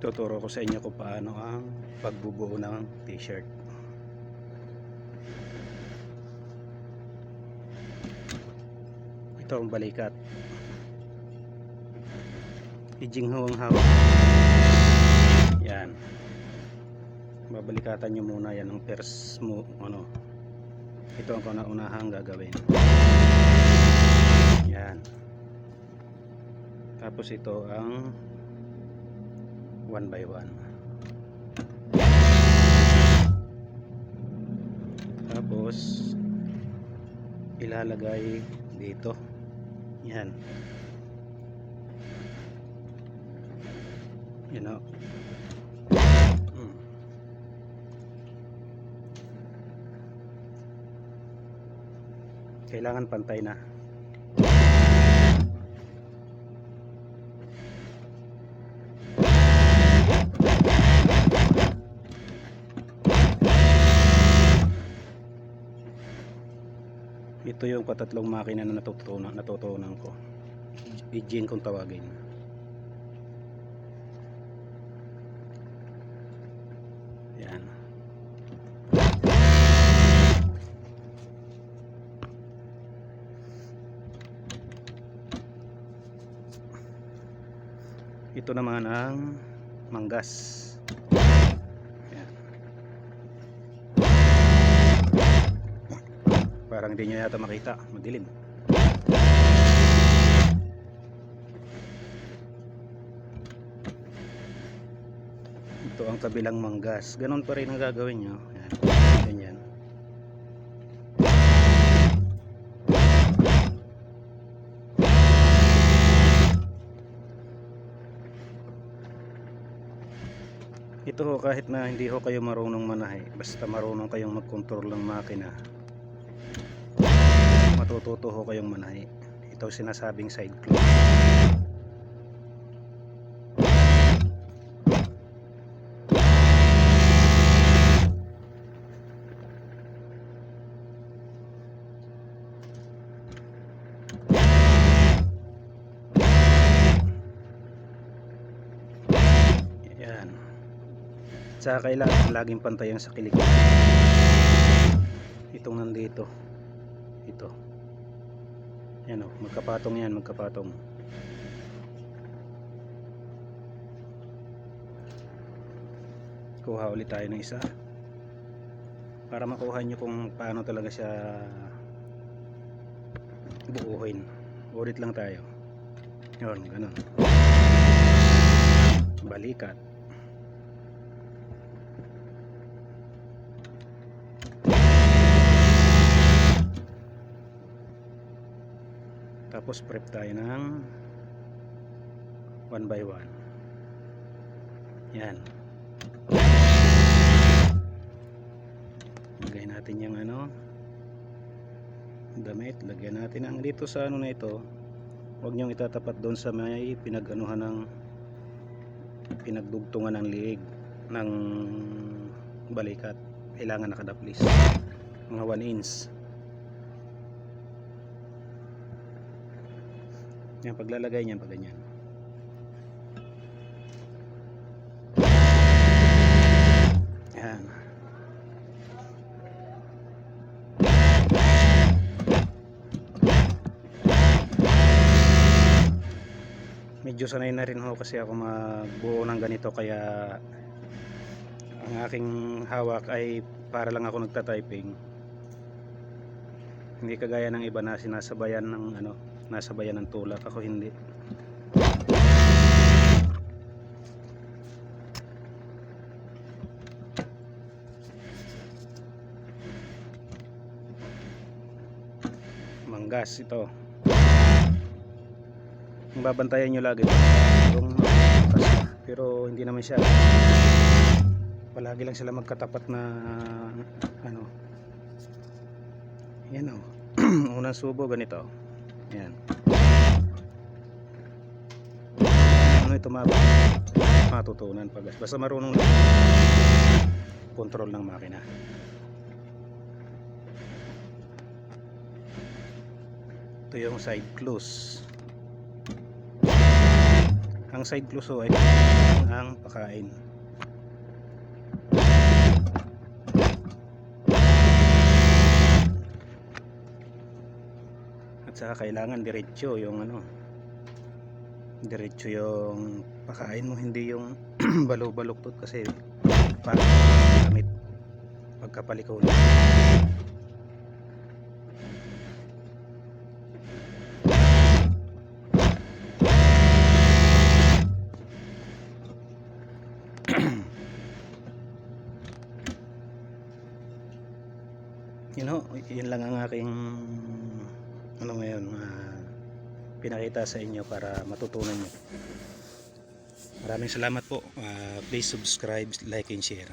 ituturo ko sa inyo kung paano ang pagbubuo ng t-shirt. Ito ang balikat. Ijing ho ang hawak. Yan. Babalikatan nyo muna yan ang first mo ano. Ito ang kauna-unahang gagawin. Yan. Tapos ito ang one by one. Tapos ilalagay dito. Yan. Yan o. Hmm. kailangan pantay na ito yung katatlong makina na natutunan, natutunan ko. I-gene kung tawagin. Yan. Ito naman ang manggas parang hindi nyo yata makita. Madilim. Ito ang kabilang manggas. Ganon pa rin ang gagawin nyo. Yan. ganyan. Ito ho kahit na hindi ho kayo marunong manahe basta marunong kayong magkontrol ng makina matututo ho kayong manahe ito sinasabing side close yan Tsaka kailangan laging pantay ang sa kilik. Itong nandito. Ito. Yan o, magkapatong yan, magkapatong. Kuha ulit tayo ng isa. Para makuha nyo kung paano talaga siya buuhin. Ulit lang tayo. Yun, ganun. Balikat. Tapos prep tayo ng one by one. Yan. Lagay natin yung ano damit. Lagyan natin ang dito sa ano na ito. Huwag nyong itatapat doon sa may pinaganuhan ng pinagdugtungan ng liig ng balikat. Kailangan nakadaplis. Mga 1 inch Yan, paglalagay niyan pag ganyan. Yan. Medyo sanay na rin ho kasi ako magbuo ng ganito kaya ang aking hawak ay para lang ako nagta-typing. Hindi kagaya ng iba na sinasabayan ng ano, nasa bayan ng tulak ako hindi. Manggas ito. Babantayan nyo lagi. Pero hindi naman siya. Palagi lang sila magkatapat na ano. Yan o unang subo ganito yan. Ano ito? Matutunan pag basta marunong lang control ng makina. Ito yung side close. Ang side close ho ay ang pakain saka kailangan diretso yung ano. Diretso yung pakain mo hindi yung balo-baluktot kasi parang gamit. Pagkapalikaw lang you know, yun lang ang aking ano ngayon ah, pinakita sa inyo para matutunan nyo. Maraming salamat po. Ah, please subscribe, like and share